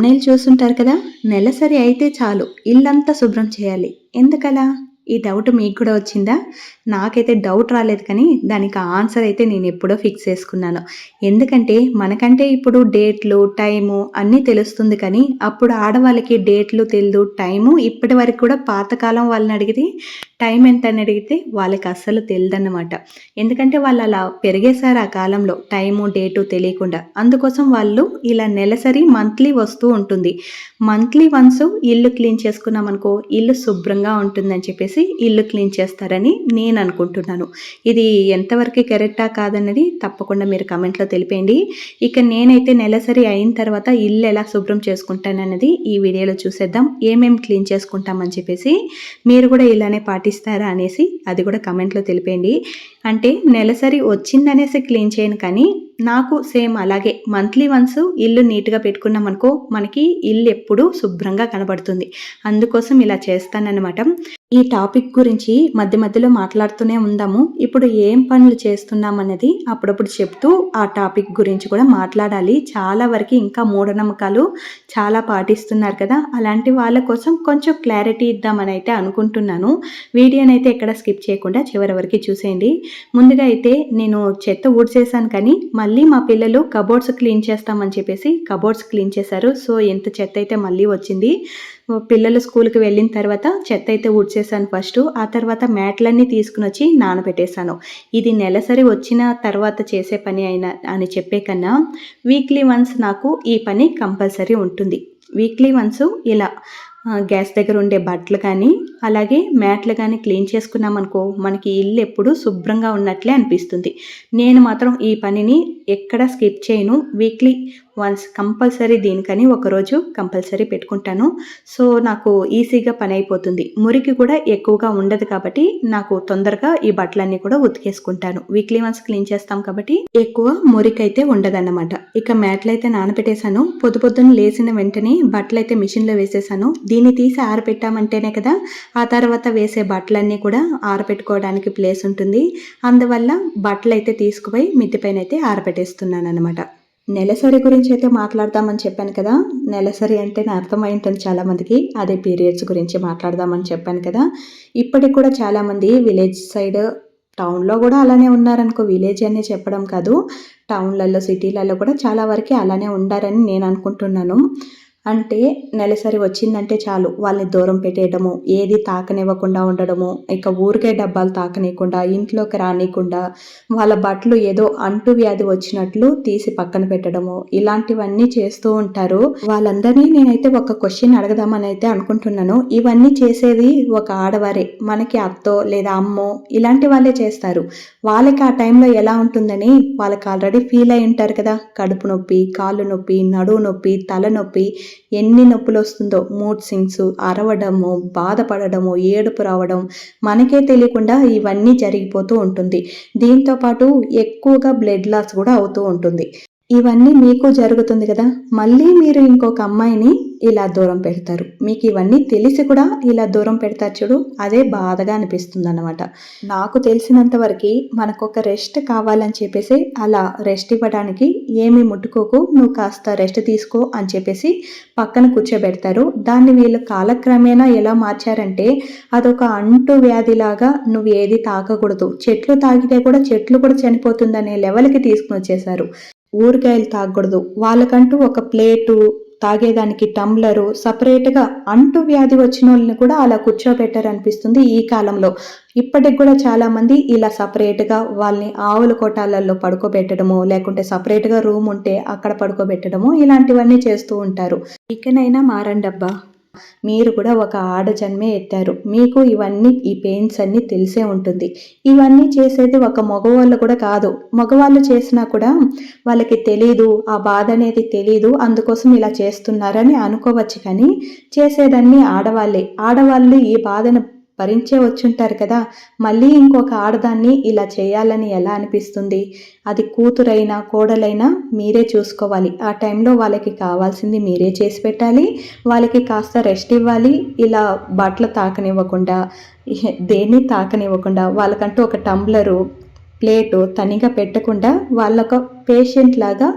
Thumbnail చూసుంటారు కదా? నెలసరి అయితే చాలు. ఇల్లంతా శుభ్రం చేయాలి. ఎందుకలా? ఈ డౌట్ మీకు కూడా వచ్చిందా? నాకైతే డౌట్ రాలేదు కానీ దానికి ఆన్సర్ అయితే నేను ఎప్పుడో ఫిక్స్ చేసుకున్నాను. ఎందుకంటే మనకంటే ఇప్పుడు డేట్లు టైము అన్నీ తెలుస్తుంది కానీ అప్పుడు ఆడవాళ్ళకి డేట్లు తెలియదు టైము ఇప్పటి వరకు కూడా పాతకాలం వాళ్ళని అడిగితే టైం ఎంత అని అడిగితే వాళ్ళకి అస్సలు తెలియదన్నమాట. ఎందుకంటే వాళ్ళు అలా పెరిగేశారు ఆ కాలంలో టైము డేటు తెలియకుండా. అందుకోసం వాళ్ళు ఇలా నెలసరి మంత్లీ వస్తూ ఉంటుంది. మంత్లీ వన్స్ ఇల్లు క్లీన్ చేసుకున్నాం అనుకో ఇల్లు శుభ్రంగా ఉంటుందని చెప్పేసి ఇల్లు క్లీన్ చేస్తారని నేను అనుకుంటున్నాను. ఇది ఎంతవరకు కరెక్టా కాదన్నది తప్పకుండా మీరు కమెంట్లో తెలిపేయండి. ఇక నేనైతే నెలసరి అయిన తర్వాత ఇల్లు ఎలా శుభ్రం చేసుకుంటానన్నది ఈ వీడియోలో చూసేద్దాం. ఏమేమి క్లీన్ చేసుకుంటామని చెప్పేసి మీరు కూడా ఇలానే పాటిస్తారా అనేసి అది కూడా కమెంట్లో తెలిపేయండి. అంటే నెలసరి వచ్చిందనేసి క్లీన్ చేయను కానీ నాకు సేమ్ అలాగే మంత్లీ వన్స్ ఇల్లు నీట్గా పెట్టుకున్నాం అనుకో మనకి ఇల్లు ఎప్పుడూ శుభ్రంగా కనబడుతుంది. అందుకోసం ఇలా చేస్తానన్నమాట. ఈ టాపిక్ గురించి మధ్య మధ్యలో మాట్లాడుతూనే ఉందాము. ఇప్పుడు ఏం పనులు చేస్తున్నాం అన్నది అప్పుడప్పుడు చెప్తూ ఆ టాపిక్ గురించి కూడా మాట్లాడాలి. చాలా వరకు ఇంకా మూఢనమ్మకాలు చాలా పాటిస్తున్నారు కదా. అలాంటి వాళ్ళ కోసం కొంచెం క్లారిటీ ఇద్దామని అయితే అనుకుంటున్నాను. వీడియోని అయితే ఎక్కడ స్కిప్ చేయకుండా చివరి వరకు చూసేయండి. ముందుగా అయితే నేను చెత్త ఊడ్చేసాను కానీ మళ్ళీ మా పిల్లలు కబోర్డ్స్ క్లీన్ చేస్తామని చెప్పేసి కబోర్డ్స్ క్లీన్ చేశారు. సో ఎంత చెత్త అయితే మళ్ళీ వచ్చింది. పిల్లలు స్కూల్కి వెళ్ళిన తర్వాత చెత్త అయితే ఊడ్చేసాను ఫస్ట్. ఆ తర్వాత మ్యాట్లన్నీ తీసుకుని వచ్చి నానబెట్టేశాను. ఇది నెలసరి వచ్చిన తర్వాత చేసే పని అయినా అని చెప్పే కన్నా వీక్లీ వన్స్ నాకు ఈ పని కంపల్సరీ ఉంటుంది. వీక్లీ వన్స్ ఇలా గ్యాస్ దగ్గర ఉండే బట్టలు కానీ అలాగే మ్యాట్లు కానీ క్లీన్ చేసుకున్నాం అనుకో మనకి ఇల్లు ఎప్పుడు శుభ్రంగా ఉన్నట్లే అనిపిస్తుంది. నేను మాత్రం ఈ పనిని ఎక్కడ స్కిప్ చేయను. వీక్లీ వన్స్ కంపల్సరీ దీనికని ఒకరోజు కంపల్సరీ పెట్టుకుంటాను. సో నాకు ఈజీగా పని అయిపోతుంది. మురికి కూడా ఎక్కువగా ఉండదు కాబట్టి నాకు తొందరగా ఈ బట్టలన్నీ కూడా ఉతికేసుకుంటాను. వీక్లీ వన్స్ క్లీన్ చేస్తాం కాబట్టి ఎక్కువ మురికి అయితే ఉండదన్నమాట. ఇక మ్యాట్లు అయితే నానబెట్టేశాను. పొద్దు పొద్దున్న లేచిన వెంటనే బట్టలు అయితే మిషన్లో వేసేసాను దీన్ని తీసి ఆరబెట్టామంటేనే కదా ఆ తర్వాత వేసే బట్టలన్నీ కూడా ఆరబెట్టుకోవడానికి ప్లేస్ ఉంటుంది. అందువల్ల బట్టలు అయితే తీసుకుపోయి మిద్దిపైన అయితే ఆరబెట్టేస్తున్నాను అనమాట నెలసరి గురించి అయితే మాట్లాడదామని చెప్పాను కదా. నెలసరి అంటే నా అర్థమై ఉంటుంది చాలామందికి. అదే పీరియడ్స్ గురించి మాట్లాడదామని చెప్పాను కదా. ఇప్పటికి కూడా చాలామంది విలేజ్ సైడ్ టౌన్లో కూడా అలానే ఉన్నారనుకో విలేజ్ అనే చెప్పడం కాదు. టౌన్లలో సిటీలలో కూడా చాలా వరకు అలానే ఉండారని నేను అనుకుంటున్నాను. అంటే నెలసరి వచ్చిందంటే చాలు. వాళ్ళని దూరం పెట్టేయడము ఏది తాకనివ్వకుండా ఉండడము ఇక ఊరికే డబ్బాలు తాకనీయకుండా ఇంట్లోకి రానియకుండా వాళ్ళ బట్టలు ఏదో అంటు వ్యాధి వచ్చినట్లు తీసి పక్కన పెట్టడము ఇలాంటివన్నీ చేస్తూ ఉంటారు. వాళ్ళందరినీ నేనైతే ఒక క్వశ్చన్ అడగదామని అయితే అనుకుంటున్నాను. ఇవన్నీ చేసేది ఒక ఆడవారే. మనకి అత్తో లేదా అమ్మో ఇలాంటి వాళ్ళే చేస్తారు. వాళ్ళకి ఆ టైంలో ఎలా ఉంటుందని వాళ్ళకి ఆల్రెడీ ఫీల్ అయి ఉంటారు కదా. కడుపు నొప్పి కాళ్ళు నొప్పి నడువు నొప్పి తల నొప్పి ఎన్ని నొప్పులు వస్తుందో మూడ్ సింగ్స్ అరవడము బాధపడడము ఏడుపు రావడం మనకే తెలియకుండా ఇవన్నీ జరిగిపోతూ ఉంటుంది. దీంతోపాటు ఎక్కువగా బ్లడ్ లాస్ కూడా అవుతూ ఉంటుంది. ఇవన్నీ మీకు జరుగుతుంది కదా. మళ్ళీ మీరు ఇంకొక అమ్మాయిని ఇలా దూరం పెడతారు. మీకు ఇవన్నీ తెలిసి కూడా ఇలా దూరం పెడతారు చూడు అదే బాధగా అనిపిస్తుంది అనమాట నాకు తెలిసినంత వరకు మనకు ఒక రెస్ట్ కావాలని చెప్పేసి అలా రెస్ట్ ఇవ్వడానికి ఏమి ముట్టుకోకు నువ్వు కాస్త రెస్ట్ తీసుకో అని చెప్పేసి పక్కన కూర్చోబెడతారు. దాన్ని వీళ్ళు కాలక్రమేణా ఎలా మార్చారంటే అదొక అంటు వ్యాధిలాగా నువ్వు ఏది తాకకూడదు. చెట్లు తాగితే కూడా చెట్లు కూడా చనిపోతుందనే లెవెల్కి తీసుకుని వచ్చేసారు ఊరికాయలు తాగకూడదు. వాళ్ళకంటూ ఒక ప్లేటు తాగేదానికి టంబ్లరు సపరేట్గా అంటు వ్యాధి వచ్చిన వాళ్ళని కూడా అలా కూర్చోబెట్టారనిపిస్తుంది ఈ కాలంలో. ఇప్పటికి కూడా చాలామంది ఇలా సపరేట్గా వాళ్ళని ఆవుల కోటాలలో పడుకోబెట్టడము లేకుంటే సపరేట్గా రూమ్ ఉంటే అక్కడ పడుకోబెట్టడము ఇలాంటివన్నీ చేస్తూ ఉంటారు. ఇకనైనా మారండబ్బా. మీరు కూడా ఒక ఆడ జన్మే ఎత్తారు. మీకు ఇవన్నీ ఈ పెయిన్స్ అన్నీ తెలిసే ఉంటుంది. ఇవన్నీ చేసేది ఒక మగవాళ్ళు కూడా కాదు. మగవాళ్ళు చేసినా కూడా వాళ్ళకి తెలీదు ఆ బాధ అనేది తెలీదు అందుకోసం ఇలా చేస్తున్నారని అనుకోవచ్చు కానీ చేసేదాన్ని ఆడవాళ్ళే. ఆడవాళ్ళు ఈ బాధను భరించే వచ్చుంటారు కదా మళ్ళీ ఇంకొక ఆడదాన్ని ఇలా చేయాలని ఎలా అనిపిస్తుంది? అది కూతురైనా కోడలైనా మీరే చూసుకోవాలి. ఆ టైంలో వాళ్ళకి కావాల్సింది మీరే చేసి పెట్టాలి. వాళ్ళకి కాస్త రెస్ట్ ఇవ్వాలి. ఇలా బట్టలు తాకనివ్వకుండా దేన్ని తాకనివ్వకుండా వాళ్ళకంటూ ఒక టంబ్లరు ప్లేటు తనిగా పెట్టకుండా వాళ్ళొక పేషెంట్ లాగా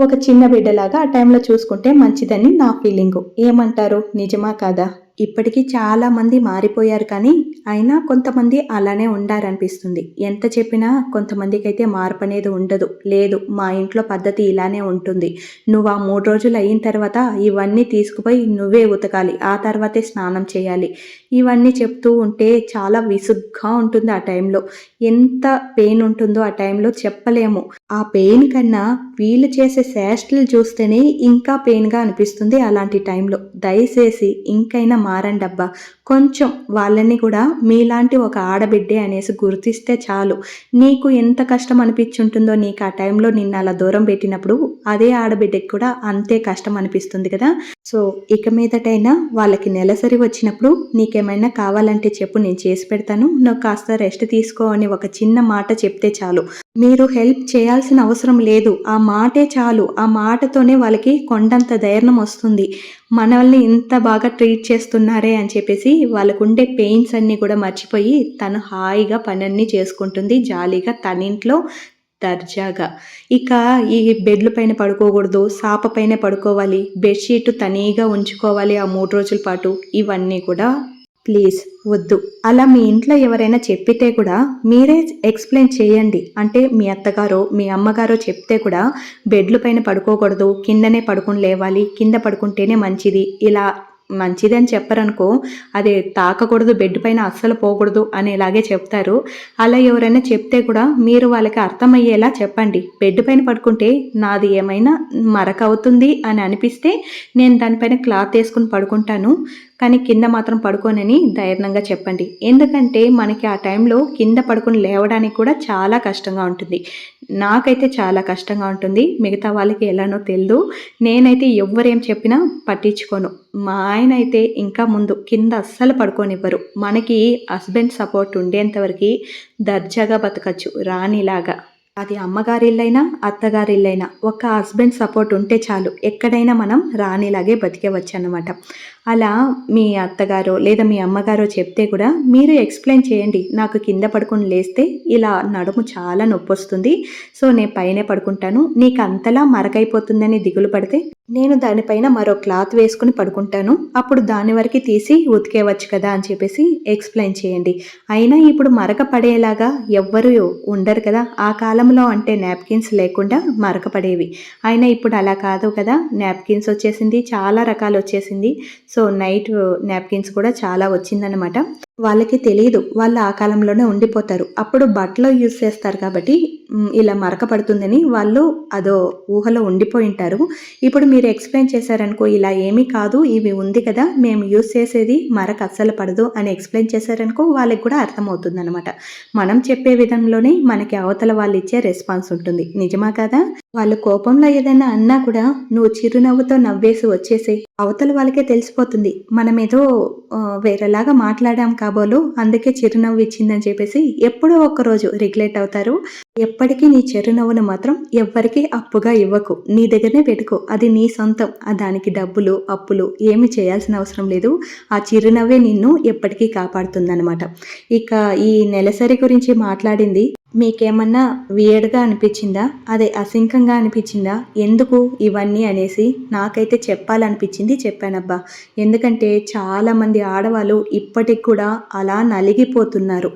ఒక చిన్న బిడ్డలాగా ఆ టైంలో చూసుకుంటే మంచిదని నా ఫీలింగు. ఏమంటారు? నిజమా కాదా? ఇప్పటికీ చాలామంది మారిపోయారు కానీ అయినా కొంతమంది అలానే ఉండారనిపిస్తుంది. ఎంత చెప్పినా కొంతమందికి అయితే మార్పు అనేది ఉండదు. లేదు మా ఇంట్లో పద్ధతి ఇలానే ఉంటుంది. నువ్వు ఆ మూడు రోజులు అయిన తర్వాత ఇవన్నీ తీసుకుపోయి నువ్వే ఉతకాలి. ఆ తర్వాతే స్నానం చేయాలి. ఇవన్నీ చెప్తూ ఉంటే చాలా విసుగ్గా ఉంటుంది ఆ టైంలో. ఎంత పెయిన్ ఉంటుందో ఆ టైంలో చెప్పలేము. ఆ పెయిన్ కన్నా వీళ్ళు చేసే శాస్త్రలు చూస్తేనే ఇంకా పెయిన్గా అనిపిస్తుంది అలాంటి టైంలో. దయచేసి ఇంకైనా మారండి అబ్బా కొంచెం వాళ్ళని కూడా మీలాంటి ఒక ఆడబిడ్డే అనేసి గుర్తిస్తే చాలు. నీకు ఎంత కష్టం అనిపించుంటుందో నీకు ఆ టైంలో నిన్ను అలా దూరం పెట్టినప్పుడు అదే ఆడబిడ్డకి కూడా అంతే కష్టం అనిపిస్తుంది కదా. సో ఇక మీదటైనా వాళ్ళకి నెలసరి వచ్చినప్పుడు నీకేమైనా కావాలంటే చెప్పు నేను చేసి పెడతాను. నువ్వు కాస్త రెస్ట్ తీసుకో అని ఒక చిన్న మాట చెప్తే చాలు. మీరు హెల్ప్ చేయాల్సిన అవసరం లేదు. ఆ మాటే చాలు. ఆ మాటతోనే వాళ్ళకి కొండంత ధైర్యం వస్తుంది. మనల్ని ఇంత బాగా ట్రీట్ చేస్తున్నారే అని చెప్పేసి వాళ్ళకు ఉండే పెయిన్స్ అన్నీ కూడా మర్చిపోయి తను హాయిగా పనన్నీ చేసుకుంటుంది జాలీగా తన ఇంట్లో దర్జాగా. ఇక ఈ బెడ్ల పైన పడుకోకూడదు సాప పైన పడుకోవాలి బెడ్షీట్ తనీగా ఉంచుకోవాలి ఆ మూడు రోజుల పాటు. ఇవన్నీ కూడా ప్లీజ్ వద్దు. అలా మీ ఇంట్లో ఎవరైనా చెప్పితే కూడా మీరే ఎక్స్ప్లెయిన్ చేయండి. అంటే మీ అత్తగారో మీ అమ్మగారో చెప్తే కూడా బెడ్ల పైన పడుకోకూడదు కిందనే పడుకుని లేవాలి కింద పడుకుంటేనే మంచిది. ఇలా మంచిదని చెప్పరనుకో అది తాకకూడదు బెడ్ పైన అస్సలు పోకూడదు అనేలాగే చెప్తారు. అలా ఎవరైనా చెప్తే కూడా మీరు వాళ్ళకి అర్థమయ్యేలా చెప్పండి. బెడ్ పైన పడుకుంటే నాది ఏమైనా మరక అవుతుంది అని అనిపిస్తే నేను దానిపైన క్లాత్ వేసుకుని పడుకుంటాను. కానీ కింద మాత్రం పడుకోనని ధైర్యంగా చెప్పండి. ఎందుకంటే మనకి ఆ టైంలో కింద పడుకొని లేవడానికి కూడా చాలా కష్టంగా ఉంటుంది. నాకైతే చాలా కష్టంగా ఉంటుంది. మిగతా వాళ్ళకి ఎలానో తెలియదు నేనైతే ఎవరేం చెప్పినా పట్టించుకోను. మా ఆయన అయితే ఇంకా ముందు కింద అస్సలు పడుకోనివ్వరు. మనకి హస్బెండ్ సపోర్ట్ ఉండేంతవరకు దర్జాగా బతకచ్చు. రాణిలాగా. అది అమ్మగారి ఇల్లైనా అత్తగారి ఇల్లైనా ఒక హస్బెండ్ సపోర్ట్ ఉంటే చాలు. ఎక్కడైనా మనం రాణిలాగే బతికేవచ్చు అన్నమాట అలా మీ అత్తగారో లేదా మీ అమ్మగారో చెప్తే కూడా మీరు ఎక్స్ప్లెయిన్ చేయండి. నాకు కింద పడుకుని లేస్తే ఇలా నడుము చాలా నొప్పి వస్తుంది సో నేను పైనే పడుకుంటాను. నీకు అంతలా మరకైపోతుందని దిగులు పడితే నేను దానిపైన మరో క్లాత్ వేసుకుని పడుకుంటాను. అప్పుడు దాని వరకు తీసి ఉతికేవచ్చు కదా అని చెప్పేసి ఎక్స్ప్లెయిన్ చేయండి. అయినా ఇప్పుడు మరక పడేలాగా ఎవ్వరూ ఉండరు కదా. ఆ కాలంలో అంటే నాప్కిన్స్ లేకుండా మరక పడేవి. అయినా ఇప్పుడు అలా కాదు కదా. నాప్కిన్స్ వచ్చేసింది చాలా రకాలు వచ్చేసింది. సో సో నైట్ నాప్కిన్స్ కూడా చాలా వచ్చిందనమాట వాళ్ళకి తెలియదు వాళ్ళు ఆ కాలంలోనే ఉండిపోతారు. అప్పుడు బట్టలు యూజ్ చేస్తారు కాబట్టి ఇలా మరక పడుతుందని వాళ్ళు అదో ఊహలో ఉండిపోయి ఉంటారు. ఇప్పుడు మీరు ఎక్స్ప్లెయిన్ చేశారనుకో ఇలా ఏమీ కాదు ఇవి ఉంది కదా మేము యూజ్ చేసేది మరక అస్సలు పడదు అని ఎక్స్ప్లెయిన్ చేశారనుకో వాళ్ళకి కూడా అర్థమవుతుంది అనమాట మనం చెప్పే విధంలోనే మనకి అవతల వాళ్ళు ఇచ్చే రెస్పాన్స్ ఉంటుంది. నిజమా కదా? వాళ్ళు కోపంలో ఏదైనా అన్నా కూడా నువ్వు చిరునవ్వుతో నవ్వేసి వచ్చేసి అవతల వాళ్ళకే తెలిసిపోతుంది. మనం ఏదో వేరేలాగా మాట్లాడాం కాబోలు అందుకే చిరునవ్వు ఇచ్చిందని చెప్పేసి ఎప్పుడో ఒకరోజు రిగ్లెట్ అవుతారు. ఎప్పటికీ నీ చిరునవ్వును మాత్రం ఎవ్వరికీ అప్పుగా ఇవ్వకు. నీ దగ్గరనే పెట్టుకో. అది నీ సొంతం. దానికి డబ్బులు అప్పులు ఏమి చేయాల్సిన అవసరం లేదు. ఆ చిరునవ్వే నిన్ను ఎప్పటికీ కాపాడుతుందన్నమాట. ఇక ఈ నెలసరి గురించి మాట్లాడింది మీకేమన్నా వియర్డ్గా అనిపించిందా? అదే అసింకంగా అనిపించిందా? ఎందుకు ఇవన్నీ అనేసి నాకైతే చెప్పాలనిపించింది చెప్పానబ్బా. ఎందుకంటే చాలామంది ఆడవాళ్ళు ఇప్పటికి కూడా అలా నలిగిపోతున్నారు.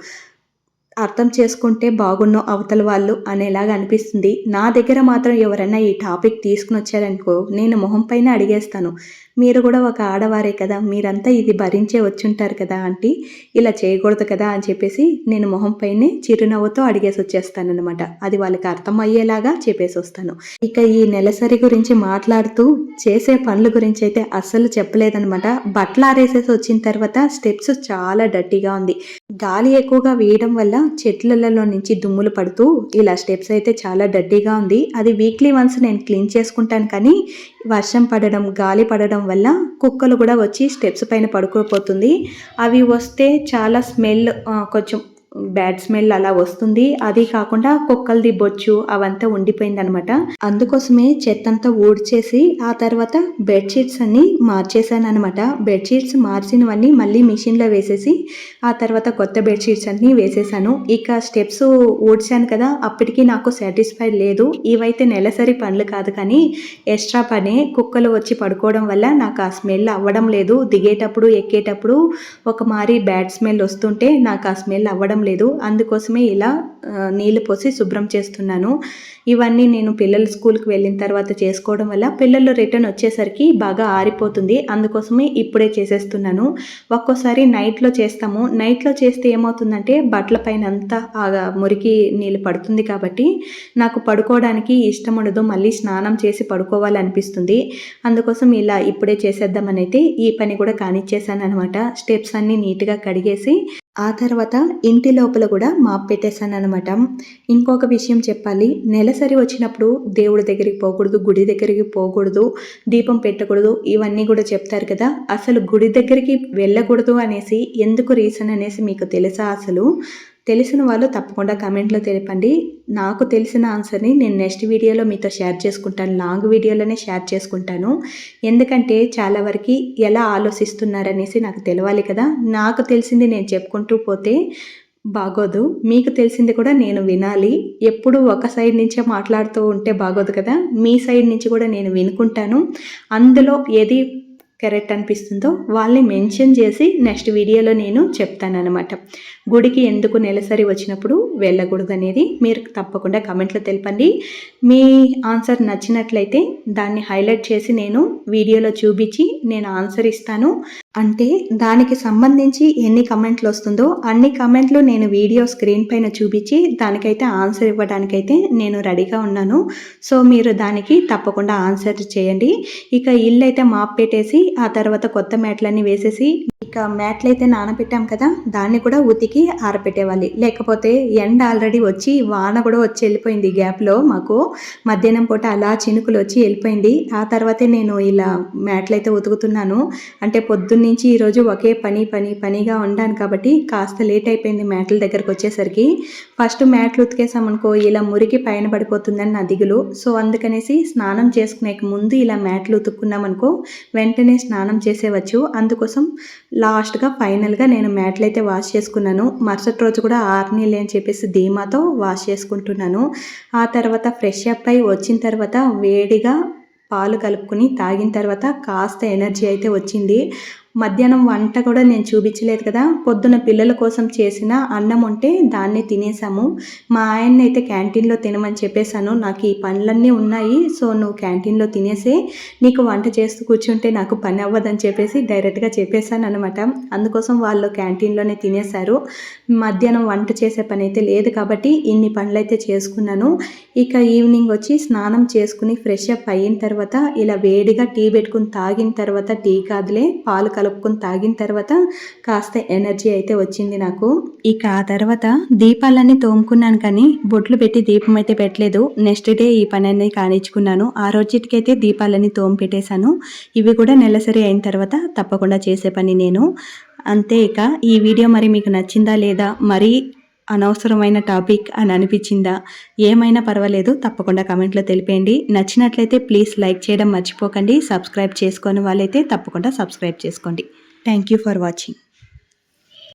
అర్థం చేసుకుంటే బాగున్నో అవతల వాళ్ళు అనేలాగా అనిపిస్తుంది. నా దగ్గర మాత్రం ఎవరైనా ఈ టాపిక్ తీసుకుని వచ్చారనుకో నేను మొహం పైన అడిగేస్తాను. మీరు కూడా ఒక ఆడవారే కదా మీరంతా ఇది భరించే వచ్చుంటారు కదా ఆంటీ ఇలా చేయకూడదు కదా అని చెప్పేసి నేను మొహం పైనే చిరునవ్వుతో అడిగేసి వచ్చేస్తానమాట అది వాళ్ళకి అర్థమయ్యేలాగా చెప్పేసి వస్తాను. ఇక ఈ నెలసరి గురించి మాట్లాడుతూ చేసే పనుల గురించి అయితే అస్సలు చెప్పలేదనమాట బట్టలు ఆరేసేసి వచ్చిన తర్వాత స్టెప్స్ చాలా డట్టిగా ఉంది. గాలి ఎక్కువగా వేయడం వల్ల చెట్లలో నుంచి దుమ్ములు పడుతూ ఇలా స్టెప్స్ అయితే చాలా డట్టిగా ఉంది. అది వీక్లీ వన్స్ నేను క్లీన్ చేసుకుంటాను కానీ వర్షం పడడం గాలి పడడం వల్ల కుక్కలు కూడా వచ్చి స్టెప్స్ పైన పడుకోపోతుంది. అవి వస్తే చాలా స్మెల్ కొంచెం బ్యాడ్ స్మెల్ అలా వస్తుంది. అది కాకుండా కుక్కలది బొచ్చు అవంతా ఉండిపోయిందనమాట. అందుకోసమే చెత్తంతా ఊడ్చేసి ఆ తర్వాత బెడ్షీట్స్ అన్ని మార్చేసాను అనమాట బెడ్షీట్స్ మార్చినవన్నీ మళ్ళీ మిషన్లో వేసేసి ఆ తర్వాత కొత్త బెడ్షీట్స్ అన్ని వేసేసాను ఇక స్టెప్స్ ఊడ్చాను కదా అప్పటికి నాకు సాటిస్ఫైడ్ లేదు. ఇవైతే నెలసరి పనులు కాదు కానీ ఎక్స్ట్రా పనే కుక్కలు వచ్చి పడుకోవడం వల్ల నాకు ఆ స్మెల్ అవ్వడం లేదు. దిగేటప్పుడు ఎక్కేటప్పుడు ఒక మారి బ్యాడ్ స్మెల్ వస్తుంటే నాకు ఆ స్మెల్ అవ్వడం లేదు. అందుకోసమే ఇలా నీళ్ళు పోసి శుభ్రం చేస్తున్నాను. ఇవన్నీ నేను పిల్లలు స్కూల్కి వెళ్ళిన తర్వాత చేసుకోవడం వల్ల పిల్లలు రిటర్న్ వచ్చేసరికి బాగా ఆరిపోతుంది. అందుకోసమే ఇప్పుడే చేసేస్తున్నాను. ఒక్కోసారి నైట్లో చేస్తాము. నైట్లో చేస్తే ఏమవుతుందంటే బట్టల పైన అంతా మురికి నీళ్ళు పడుతుంది కాబట్టి నాకు పడుకోవడానికి ఇష్టం ఉండదు. మళ్ళీ స్నానం చేసి పడుకోవాలనిపిస్తుంది. అందుకోసం ఇలా ఇప్పుడే చేసేద్దామని అయితే ఈ పని కూడా కానిచ్చేసాను అనమాట స్టెప్స్ అన్నీ నీట్గా కడిగేసి ఆ తర్వాత ఇంటి లోపల కూడా మాప్ పెట్టేశాను అనమాట ఇంకొక విషయం చెప్పాలి. నెలసరి వచ్చినప్పుడు దేవుడి దగ్గరికి పోకూడదు గుడి దగ్గరికి పోకూడదు దీపం పెట్టకూడదు ఇవన్నీ కూడా చెప్తారు కదా. అసలు గుడి దగ్గరికి వెళ్ళకూడదు అనేసి ఎందుకు రీజన్ అనేసి మీకు తెలుసా అసలు? తెలిసిన వాళ్ళు తప్పకుండా కమెంట్లో తెలిపండి. నాకు తెలిసిన ఆన్సర్ని నేను నెక్స్ట్ వీడియోలో మీతో షేర్ చేసుకుంటాను. లాంగ్ వీడియోలోనే షేర్ చేసుకుంటాను. ఎందుకంటే చాలా వరకు ఎలా ఆలోచిస్తున్నారనేసి నాకు తెలియాలి కదా. నాకు తెలిసింది నేను చెప్పుకుంటూ పోతే బాగోదు. మీకు తెలిసింది కూడా నేను వినాలి. ఎప్పుడు ఒక సైడ్ నుంచే మాట్లాడుతూ ఉంటే బాగోదు కదా. మీ సైడ్ నుంచి కూడా నేను వినుకుంటాను. అందులో ఏది కరెక్ట్ అనిపిస్తుందో వాళ్ళని మెన్షన్ చేసి నెక్స్ట్ వీడియోలో నేను చెప్తాను అనమాట గుడికి ఎందుకు నెలసరి వచ్చినప్పుడు వెళ్ళకూడదు అనేది మీరు తప్పకుండా కమెంట్లో తెలపండి. మీ ఆన్సర్ నచ్చినట్లయితే దాన్ని హైలైట్ చేసి నేను వీడియోలో చూపించి నేను ఆన్సర్ ఇస్తాను. అంటే దానికి సంబంధించి ఎన్ని కమెంట్లు వస్తుందో అన్ని కమెంట్లు నేను వీడియో స్క్రీన్ పైన చూపించి దానికైతే ఆన్సర్ ఇవ్వడానికైతే నేను రెడీగా ఉన్నాను. సో మీరు దానికి తప్పకుండా ఆన్సర్ చేయండి. ఇక ఇల్లు అయితే మాప్ పెట్టేసి ఆ తర్వాత కొత్త మ్యాట్లన్నీ వేసేసి ఇక మ్యాట్లు అయితే నానబెట్టాం కదా దాన్ని కూడా ఉతికి ఆరబెట్టేవాలి లేకపోతే ఎండ ఆల్రెడీ వచ్చి వాన కూడా వచ్చి వెళ్ళిపోయింది గ్యాప్లో మాకు. మధ్యాహ్నం పూట అలా చినుకులు వచ్చి వెళ్ళిపోయింది. ఆ తర్వాతే నేను ఇలా మ్యాట్లయితే ఉతుకుతున్నాను. అంటే పొద్దున్నుంచి ఈరోజు ఒకే పని పని పనిగా ఉండాను కాబట్టి కాస్త లేట్ అయిపోయింది మ్యాట్ల దగ్గరకు వచ్చేసరికి. ఫస్ట్ మ్యాట్లు ఉతికేసామనుకో ఇలా మురికి పైన పడిపోతుందని నా దిగులు. సో అందుకనేసి స్నానం చేసుకునే ముందు ఇలా మ్యాట్లు ఉతుక్కున్నామనుకో వెంటనే స్నానం చేసేవచ్చు. అందుకోసం లాస్ట్గా ఫైనల్గా నేను మ్యాట్లు అయితే వాష్ చేసుకున్నాను. మరుసటి రోజు కూడా ఆర్నీలే అని చెప్పేసి ధీమాతో వాష్ చేసుకుంటున్నాను. ఆ తర్వాత ఫ్రెష్ అప్ అయి వచ్చిన తర్వాత వేడిగా పాలు కలుపుకొని తాగిన తర్వాత కాస్త ఎనర్జీ అయితే వచ్చింది. మధ్యాహ్నం వంట కూడా నేను చూపించలేదు కదా. పొద్దున పిల్లల కోసం చేసిన అన్నం ఉంటే దాన్ని తినేసాము మా ఆయన్ని అయితే క్యాంటీన్లో తినమని చెప్పేశాను. నాకు ఈ పనులన్నీ ఉన్నాయి. సో నువ్వు క్యాంటీన్లో తినేసే. నీకు వంట చేస్తూ కూర్చుంటే నాకు పని అవ్వదని చెప్పేసి డైరెక్ట్గా చెప్పేశాను అనమాట అందుకోసం వాళ్ళు క్యాంటీన్లోనే తినేశారు. మధ్యాహ్నం వంట చేసే పని అయితే లేదు కాబట్టి ఇన్ని పనులు అయితే చేసుకున్నాను. ఇక ఈవినింగ్ వచ్చి స్నానం చేసుకుని ఫ్రెష్ అప్ అయిన తర్వాత ఇలా వేడిగా టీ పెట్టుకుని తాగిన తర్వాత టీ కాదులే పాలు కలుపుకొని తాగిన తర్వాత కాస్త ఎనర్జీ అయితే వచ్చింది నాకు. ఇక ఆ తర్వాత దీపాలన్నీ తోముకున్నాను కానీ బొట్లు పెట్టి దీపం అయితే పెట్టలేదు. నెక్స్ట్ డే ఈ పని అనేది కానిచ్చుకున్నాను. ఆ రోజుటికైతే దీపాలన్నీ తోము పెట్టేశాను. ఇవి కూడా నెలసరి అయిన తర్వాత తప్పకుండా చేసే పని నేను. అంతే ఇక. ఈ వీడియో మరి మీకు నచ్చిందా లేదా? మరి అనవసరమైన టాపిక్ అని అనిపించిందా? ఏమైనా పర్వాలేదు తప్పకుండా కమెంట్లో తెలిపేయండి. నచ్చినట్లయితే ప్లీజ్ లైక్ చేయడం మర్చిపోకండి. సబ్స్క్రైబ్ చేసుకొని వాళ్ళైతే తప్పకుండా సబ్స్క్రైబ్ చేసుకోండి. Thank you for watching.